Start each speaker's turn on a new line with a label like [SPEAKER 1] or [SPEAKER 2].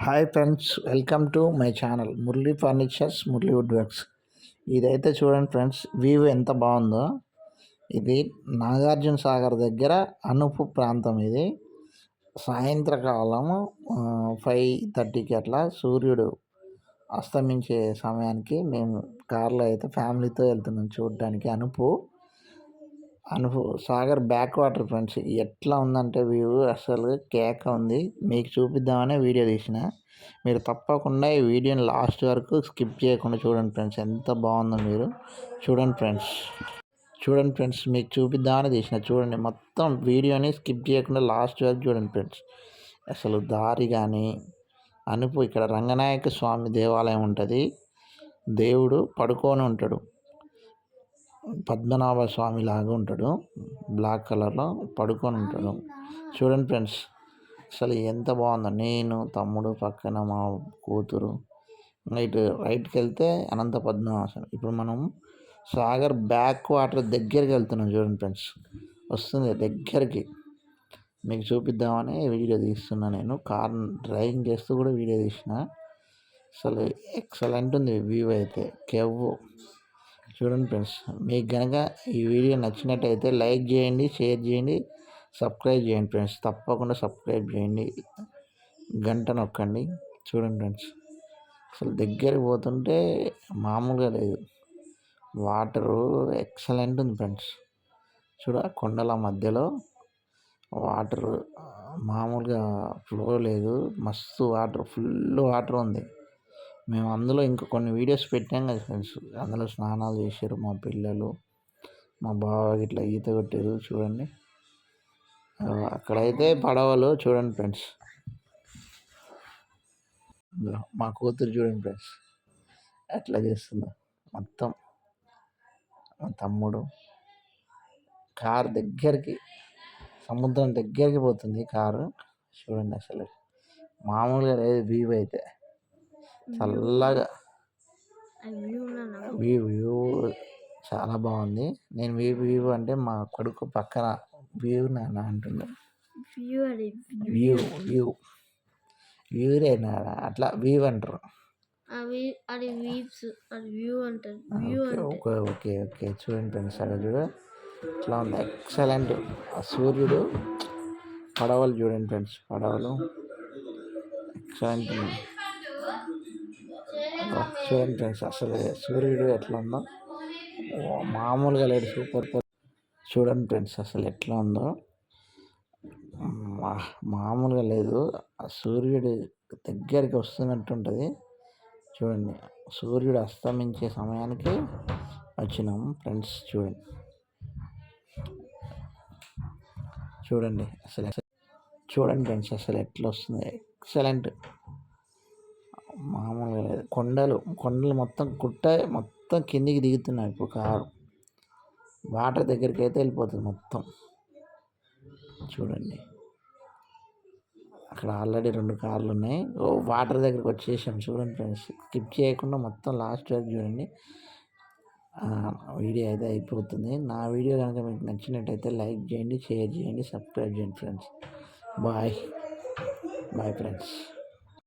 [SPEAKER 1] Hi friends welcome to my channel Murali furnitures Murali wood works. ఇదైతే చూడండి friends view ఎంత బాగుందో. ఇది నాగార్జున సాగర్ దగ్గర అనుపు ప్రాంతం ఇది. సాయంత్రకాలము ఫైవ్ థర్టీకి అట్లా సూర్యుడు అస్తమించే సమయానికి మేము కార్లో అయితే ఫ్యామిలీతో వెళ్తున్నాం చూడడానికి అనుపు. అనుభూ సాగర్ బ్యాక్ వాటర్ ఫ్రెండ్స్ ఎట్లా ఉందంటే వ్యూ అసలు కేక ఉంది. మీకు చూపిద్దామనే వీడియో తీసిన. మీరు తప్పకుండా ఈ వీడియోని లాస్ట్ వరకు స్కిప్ చేయకుండా చూడండి ఫ్రెండ్స్. ఎంత బాగుందో మీరు. చూడండి ఫ్రెండ్స్. చూడండి ఫ్రెండ్స్ మీకు చూపిద్దామని తీసిన. చూడండి మొత్తం వీడియోని స్కిప్ చేయకుండా లాస్ట్ వరకు చూడండి ఫ్రెండ్స్. అసలు దారి కానీ అనుపు ఇక్కడ రంగనాయక స్వామి దేవాలయం ఉంటుంది. దేవుడు పడుకొని ఉంటాడు. పద్మనాభ స్వామి లాగా ఉంటాడు. బ్లాక్ కలర్లో పడుకొని ఉంటాడు. చూడండి ఫ్రెండ్స్ అసలు ఎంత బాగుందో. నేను తమ్ముడు పక్కన మా కూతురు నైట్ రైట్కి వెళ్తే అనంత పద్మనాభం ఇప్పుడు మనం సాగర్ బ్యాక్ వాటర్ దగ్గరికి వెళ్తున్నాం చూడండి ఫ్రెండ్స్. వస్తుంది దగ్గరికి. మీకు చూపిద్దామని వీడియో తీస్తున్నా నేను. కార్ డ్రైవింగ్ చేస్తూ కూడా వీడియో తీసిన. అసలు ఎక్సలెంట్ ఉంది వ్యూ అయితే. కెవ్వు. చూడండి ఫ్రెండ్స్. మీకు కనుక ఈ వీడియో నచ్చినట్టయితే లైక్ చేయండి షేర్ చేయండి సబ్స్క్రైబ్ చేయండి ఫ్రెండ్స్. తప్పకుండా సబ్స్క్రైబ్ చేయండి. గంట నొక్కండి. చూడండి ఫ్రెండ్స్. అసలు దగ్గరికి పోతుంటే మామూలుగా లేదు. వాటరు ఎక్సలెంట్ ఉంది ఫ్రెండ్స్. చూడ కొండల మధ్యలో వాటర్ మామూలుగా ఫ్లో లేదు. మస్తు వాటర్ ఫుల్ వాటర్ ఉంది. మేము అందులో ఇంకా కొన్ని వీడియోస్ పెట్టాం కదా ఫ్రెండ్స్. అందులో స్నానాలు చేశారు మా పిల్లలు మా బావ ఇట్లా ఈత కొట్టారు చూడండి. అక్కడైతే పడవలు చూడండి ఫ్రెండ్స్. మా కూతురు చూడండి ఫ్రెండ్స్. అట్లా చేస్తుందో మొత్తం. మా తమ్ముడు కారు దగ్గరికి సముద్రం దగ్గరికి పోతుంది కారు. చూడండి అసలు. మామూలుగా లేదు వ్యూ అయితే. చల్లగా వ్యూ వ్యూ చాలా బాగుంది. నేను వ్యూ వ్యూ అంటే మా కొడుకు పక్కన వ్యూ నాన్న అంటుండే. వ్యూ వ్యూ వ్యూరే నాన్న. అట్లా వ్యూ అంటారు. ఓకే ఓకే ఓకే చూడండి ఫ్రెండ్స్ అక్కడ చూడు. ఇట్లా ఉంది. ఎక్సలెంట్ సూర్యుడు పడవలు చూడండి ఫ్రెండ్స్ పడవలు. ఎక్సలెంట్ చూడండి ఫ్రెండ్స్. అసలు సూర్యుడు ఎట్లా ఉందో. మామూలుగా లేడు సూపర్ చూడండి ఫ్రెండ్స్ అసలు ఎట్లా ఉందో. మామూలుగా లేదు. ఆ సూర్యుడు దగ్గరికి వస్తున్నట్టు ఉంటుంది. చూడండి సూర్యుడు అస్తమించే సమయానికి వచ్చినాము ఫ్రెండ్స్ చూడండి. చూడండి అసలు చూడండి ఫ్రెండ్స్ అసలు ఎట్లా వస్తుంది. ఎక్సలెంట్. మామూలుగా కొండలు కొండలు మొత్తం గుట్ట మొత్తం కిందికి దిగుతున్నాయి. ఇప్పుడు కారు వాటర్ దగ్గరికి అయితే వెళ్ళిపోతుంది మొత్తం. చూడండి. అక్కడ ఆల్రెడీ రెండు కార్లు ఉన్నాయి. ఓ వాటర్ దగ్గరికి వచ్చేసాం. చూడండి ఫ్రెండ్స్ స్కిప్ చేయకుండా మొత్తం లాస్ట్ వరకు చూడండి. వీడియో అయితే అయిపోతుంది. నా వీడియో కనుక మీకు నచ్చినట్టయితే లైక్ చేయండి షేర్ చేయండి సబ్స్క్రైబ్ చేయండి ఫ్రెండ్స్. బాయ్. Bye friends.